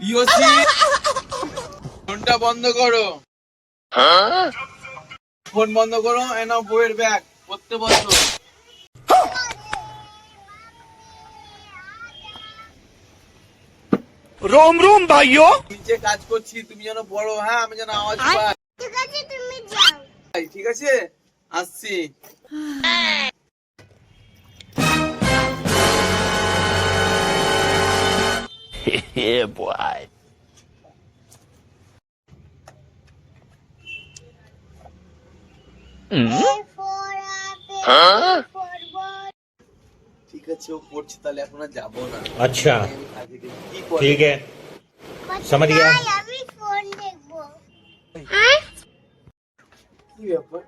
Yossi ফোনটা বন্ধ করো। ফোন বন্ধ করো এনাও বইয়ের ব্যাগ পড়তে বসো। রোম রোম ভাইও। নিচে কাজ করছি তুমি যেন বড় হ্যাঁ আমি যেন আওয়াজ আচ্ছা, পাই। ঠিক আছে তুমি যাও। ঠিক আছে আসছি। yeah boy A for apple, B for ball. ঠিক আছে ও পড়ছে তাহলে এখন আর যাবো না अच्छा আমি কাজে গেছি। কি করে ठीक है समझ गया। ভাই, আমি ফোন দেখবো কি ব্যাপার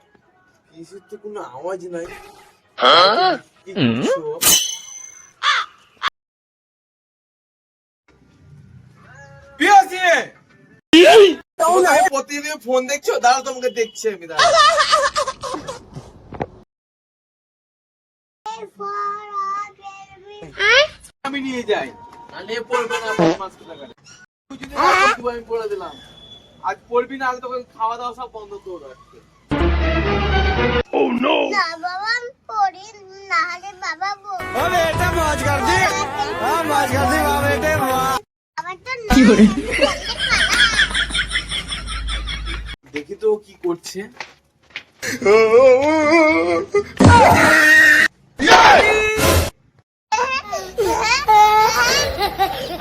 কিসের তো কোনো আওয়াজ নাই কি প্রতিদিন ফোন দেখছ? দাঁড়াও তোমাকে দেখছি আমি আমি নিয়ে যাই। পড়বে না আমি পড়ে দিলাম। আজ পড়বি না তোকে খাওয়া দাওয়া সব বন্ধ করে রাখছে না বাবা পড়ি না হলে বাবা বল দেখি তো কি করছে।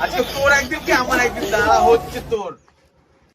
আচ্ছা তোর একদিন কি আমার একদিন দাঁড়া হচ্ছে তোর।